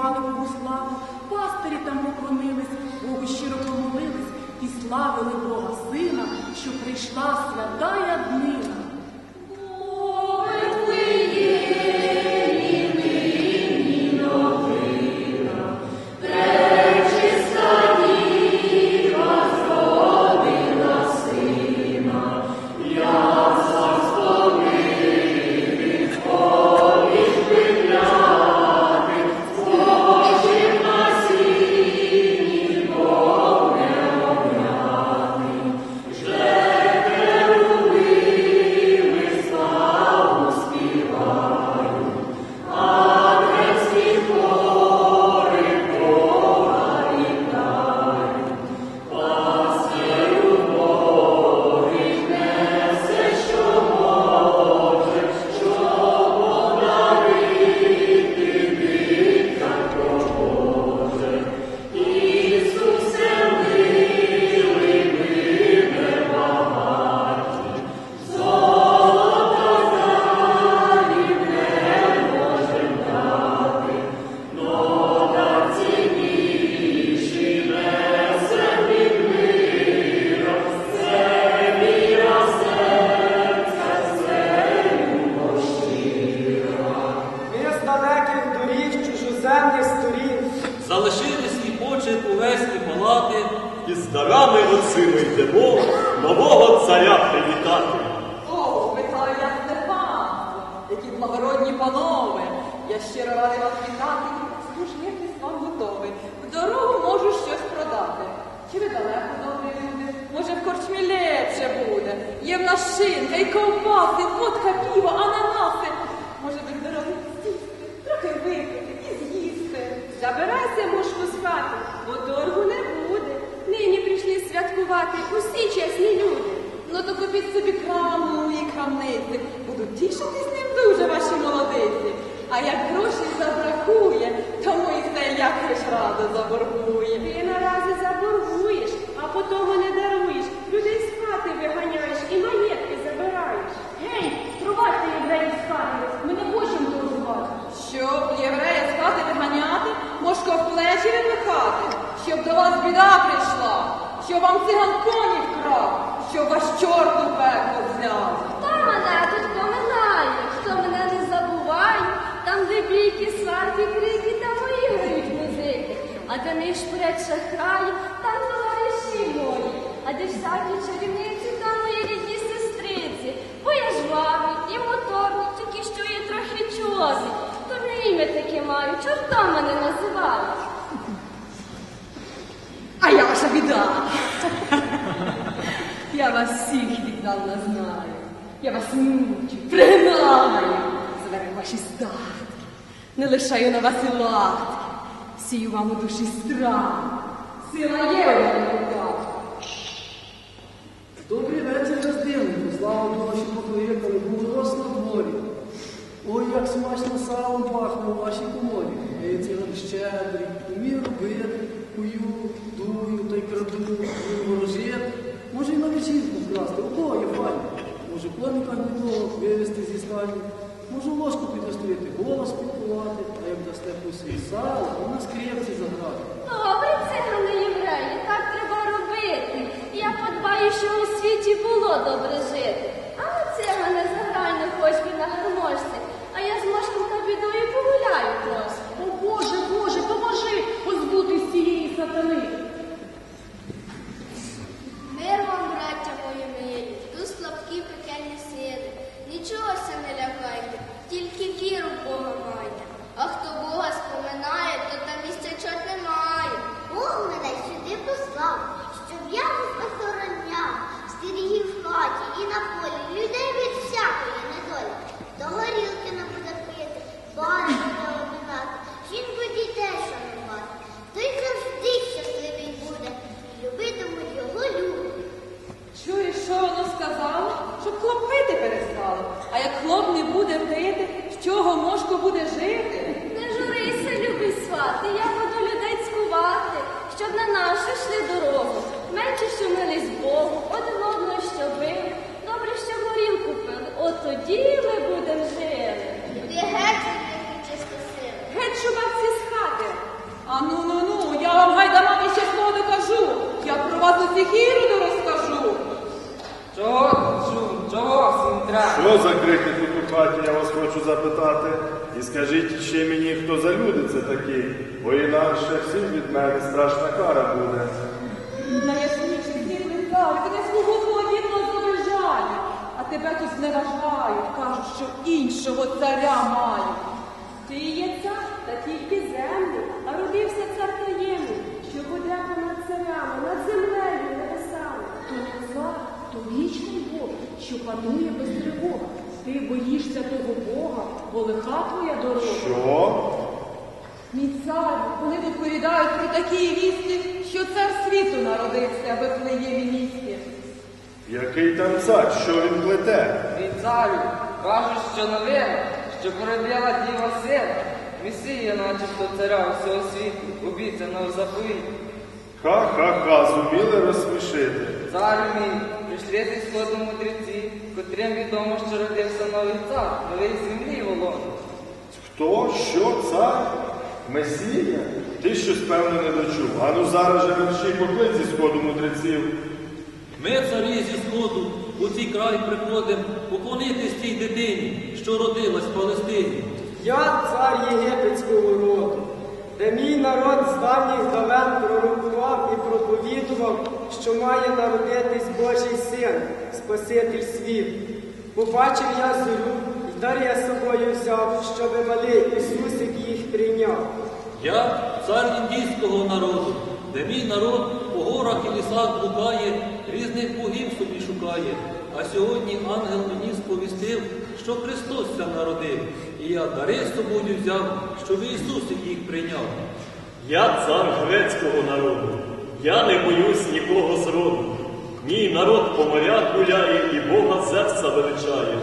співали Богу славу, пастирі там поклонились, Богу щиро помолились і славили Бога Сина, що прийшла святая днина. благородні панове, я щиро радий вас вітати, служити з вам готовий. В дорогу можу щось продати. Чи ви далеко добрі люди? Може, в корчмі лепше буде. Є в нас шинка і ковбаси, водка, піво, ананаси. Може, до дороги сісти, трохи випити і з'їсти. Забирайся, мушку спати, бо дорогу не буде. Нині прийшли святкувати усі чесні люди. Ну то купіть собі краму і крамниці будуть тішитись ним дуже ваші молодиці. А як грошей забракує, то Мойсей як лиш радо заборгує. Ти наразі заборгуєш, а по тому не даруєш. Людей спати виганяєш і маєтки забираєш. Гей, струвати євреї спати, ми не хочемо дорогувати. Щоб євреї спати виганяти, можко в плечі вимикати, щоб до вас біда прийшла, щоб вам циган коні вкрав, щоб вас чорту пекло взяв. А де не шпурять шахраї, там товариші мої, а де всякі чарівниці, там мої рідні сестриці, бо я жвавий і моторний, тільки що є трохи чорний, то не ім'я таке маю, чортом мене називають. А я ваша біда. Я вас всіх віддавна знаю. Я вас мучу, пригинаю, заберу ваші статки, не лишаю на вас і латки, сію вам у душі страх. Сила є у руках. Добрий вечір, роздільнику. Слава Богу, що покликали. Був роз на дворі. Ой, як смачно салом пахне у вашій коморі. Я цілим щедрий, умію робити, кую, дую та й краду, буду. Може, і на вечірку вкрасти, обоє файні. Може, коника гнилого вивезти зі стані. Можу ложку підострити, голос підкувати, а як дасте куси зал, то нас скрипці заграти. Добре, цигани євреї, так треба робити. Я подбаю, що у світі було добре жити. А на цигане заграйно хоч би на гармошці, а я з мошком та бідою погуляю трошки. О Боже, Боже, поможи позбутись цієї сатани. Мир вам, браття мої милі, тут слабкі пекельні сили. Нічого се не лякайте, тільки віру в Бога майте. А хто Бога споминає, то там місця чорт немає. Бог мене сюди послав, щоб я вас охороняв, стерігів в хаті і на полі, людей від всякої недолі. До горілки не буде пити, бари буде обминати, жінку і дітей шанувати. Той завжди щасливий буде, і любитимуть його люди. Чуєш, що воно сказало? Щоб хлоп пити перестало. А як хлоп не буде пити, з чого мошко буде жити? Не журися, любий свати, я буду людей цькувати, щоб на нашу йшли дорогу. Менше, що мились Богу, один одного що били, добре, що горілку пили. От тоді ми будемо жили. Ти геть від чисто сили. Геть шубавці з хати. А ну ну ну, я вам гайда мамі ще слово докажу. Я про вас усіх іроду розкажу. Чого чу, чого треба? Що закрити тут у хаті, я вас хочу запитати. І скажіть ще мені, хто за люди це такі, бо інакше всім від мене страшна кара буде. Найясніше світлий цар, ти не свого заважає. А тебе тут зневажають, кажуть, що іншого царя мають. Ти є цар, та тільки землю, а родився цар таємний, що буде понад царями, над землею, і небесами. То не цар, то вічний Бог, що панує без тривог. Ти боїшся того Бога, бо лиха твоя дорога. Що? Мій царю, вони доповідають про такі вісті, що цар світу народився в Вифлеємі місті. Який там цар? Що він плете? Від царю кажуть, що новина, що породила діва сина, Месія, начебто царя всього світу, обіцяного в заповіті. Ха-ха-ха, зуміли розсмішити. Царю мій, зі сходу мудреці, котрим відомо, що родився новий цар, новий землі володар. Хто? Що? Цар? Месія? Ти щось певно не дочув. Ану зараз же мерщій поклик зі сходу мудреців. Ми, царі зі сходу, у цей край приходимо поклонитись тій дитині, що родилась в Палестині. Я цар єгипетського роду, де мій народ з давніх давен пророкував і проповідував, що має народитись Божий син, Спаситель світу. Побачив я зорю, і дар я собою взяв, щоби малий Ісусик їх прийняв. Я цар індійського народу, де мій народ по горах і лісах блукає, різних богів собі шукає. А сьогодні ангел мені сповістив, що Христос ся народив, і я дари з собою взяв, щоб Ісусик їх прийняв. Я цар грецького народу, я не боюсь нікого зроду. Мій народ по морях гуляє і Бога Зевса величає.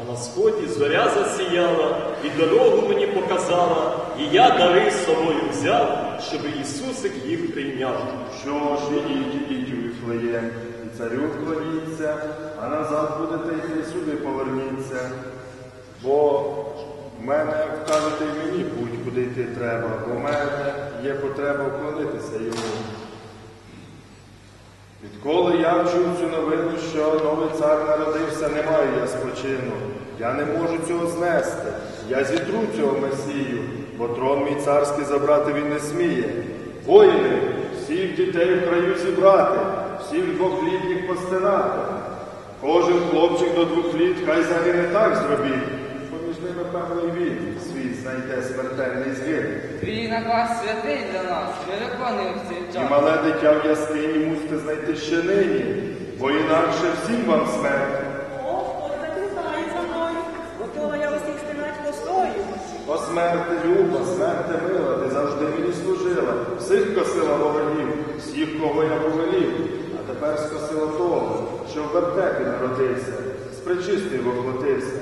А на сході зоря засіяла, і дорогу мені показала, і я дари з собою взяв, щоб Ісусик їх прийняв. Що ж, ідіть, ідіть у Віфлеєм, і царю вклоніться, а назад будете йти сюди поверніться. Бо в мене, як кажете, і мені путь куди йти треба, бо в мене є потреба вклонитися йому. Відколи я вчув цю новину, що новий цар народився, не маю я спочину. Я не можу цього знести. Я зітру цього Месію, бо трон мій царський забрати він не сміє. Воїни, всіх дітей в краю зібрати, всіх двохлітніх постинати. Кожен хлопчик до двох літ хай загине так зробіть. Поміж ними певно і він свій знайде смертельний звір. Твій наказ святий для нас, виконуємо в цей І мале дитя в яскині мусите знайти ще нині, бо інакше всім вам смерть. О смерти люба, смерти мила, ти завжди мені служила, всіх косила ворогів, всіх, кого я повелів, а тепер скосила того, що в вертепі народився, з причистою воплотився.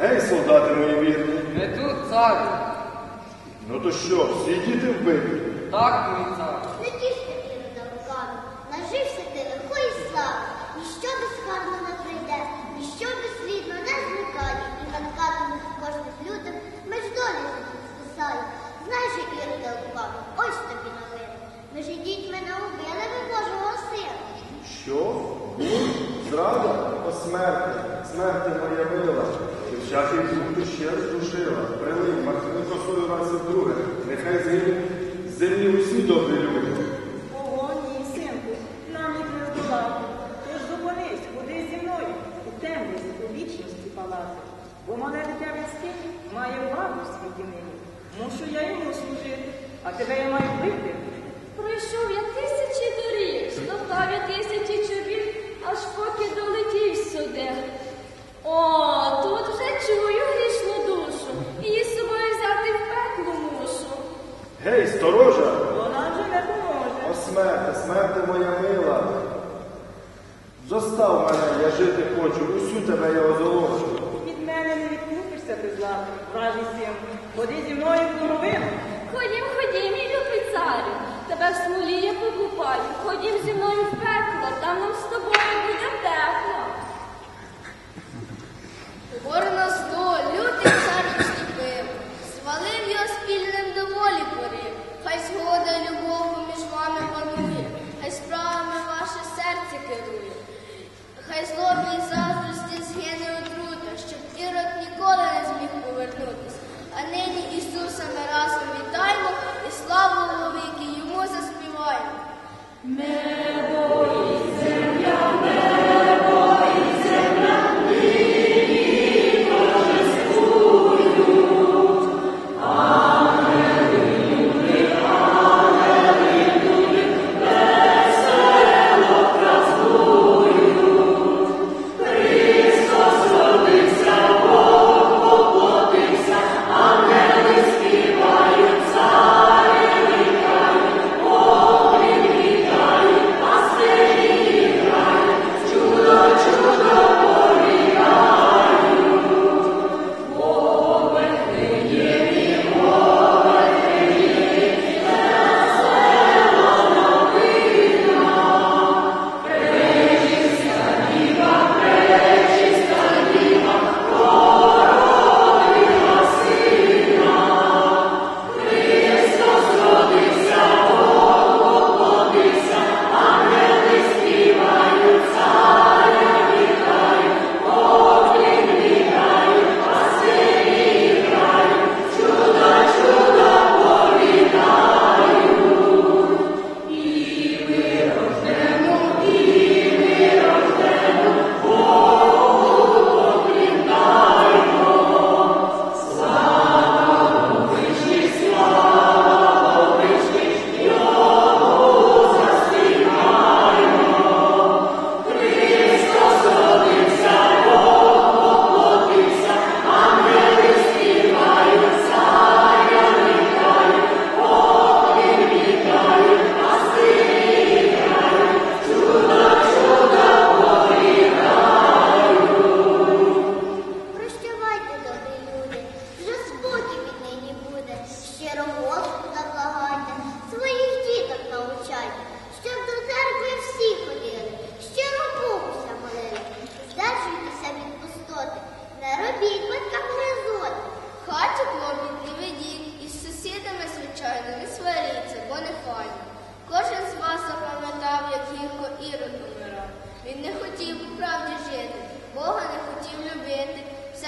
Гей, солдати мої вірні, Не тут, царю. ну то що, всі діти вбиті? Так, мій цар. Ще здушила, прилив, махни косою раз і вдруге, нехай згинуть з землі усі добрі люди. Ого, ні, синку, нам їх не здолати. Тож зупинись, ходи зі мною, у темряві, у вічності палати. Бо мале дитя в має владу в світі нині. Мушу я йому служити, а тебе я маю бити. Пройшов я тисячі доріг, стоптав я тисячі чобіт, аж поки долетів сюди. Жити хочу, усю тебе я озолочу. Від мене не відкупишся ти зла, вражий син. Ходи зі мною в кровину. Ходім, ходім, мій любий царю, тебе в смолі я покупаю. Ходім зі мною в пекло, там нам з тобою буде тепло.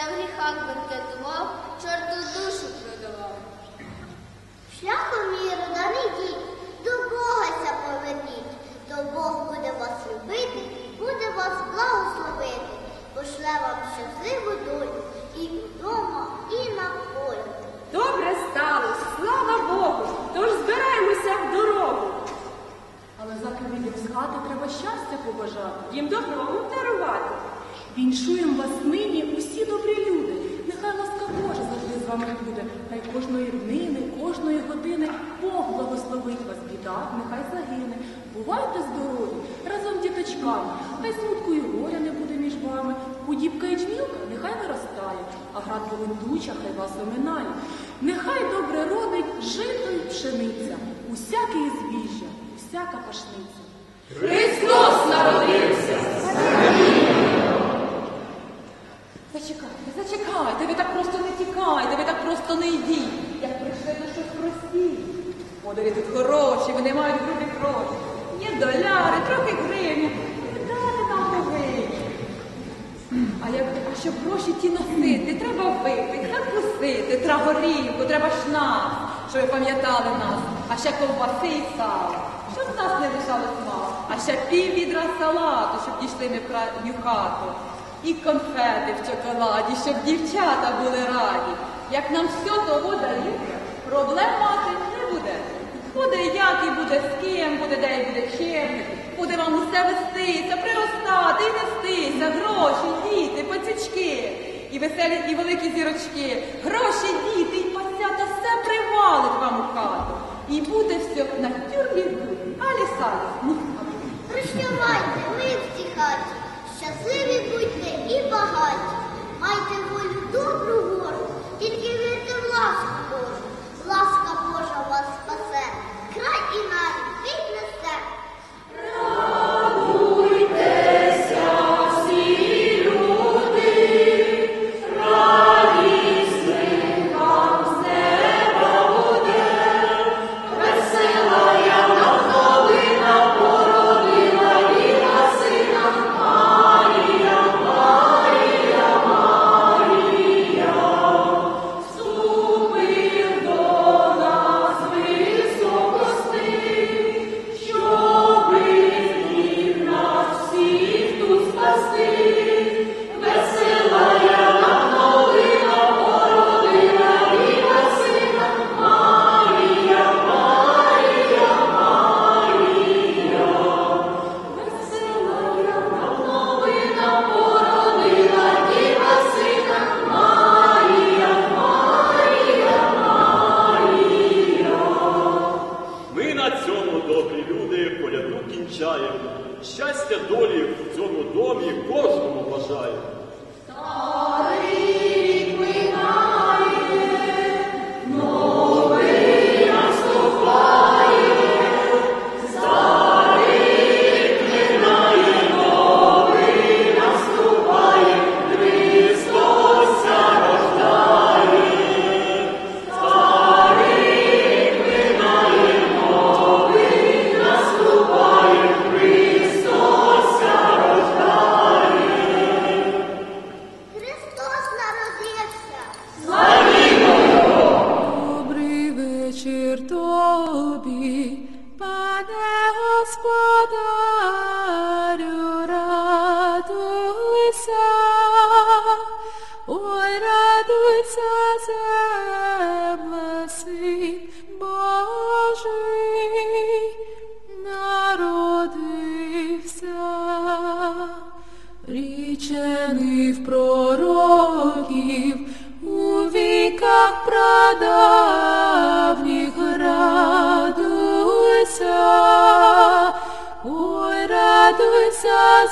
та в гріхах бенкетував, чорту душу продавав. Шляхом мій рода не до Бога ся поверніть, то Бог буде вас любити, буде вас благословити, пошле вам щасливу долю і вдома, і на полі. Добре сталося, слава Богу, тож збираємося в дорогу. Але за людям з хати треба щастя побажати, їм доброму дарувати. Віншуєм вас нині усі добрі люди. Нехай ласка Божа завжди з вами буде. Хай кожної днини, кожної години Бог благословить вас, біда, нехай загине. Бувайте здорові разом діточками. Хай смутку і горя не буде між вами. Удібка і жмілка нехай виростає, а град полендуча хай вас оминає. Нехай добре родить жито й пшениця, усяке збіжжя, усяка пашниця. Христос народився! Зачекайте, зачекайте, ви так просто не тікайте, ви так просто не йдіть. Як прийшли до щось прості. Подиві тут хороші, вони мають грубі гроші. Є доляри, трохи гривні. Дати нам повинні. А як а щоб гроші ті носити, треба випити, закусити, треба горілку, треба шнапс, щоб пам'ятали нас, а ще ковбаси і сало, щоб нас не лишалось мало, а ще пів відра салату, щоб дійшли ми в хату. І конфети в чоколаді, щоб дівчата були раді. Як нам все того дають, проблем мати не буде. Буде як і буде з ким, буде де і буде чим. Буде вам усе вестися, приростати і нестися, гроші, діти, пацючки, і веселі, і великі зірочки, гроші, діти, і пацята все привалить вам у хату. І буде все на тюрлі, Щастя долі в цьому домі кожному бажаємо.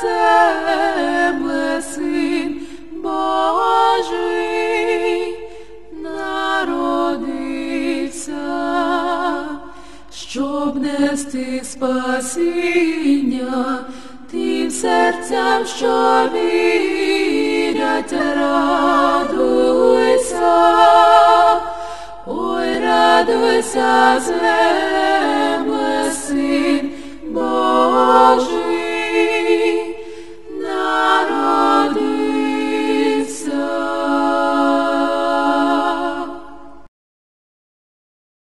Земле, син Божий, народився щоб нести спасіння тим серцям, що вірять, радуйся, ой, радуйся, земле, син Божий. day.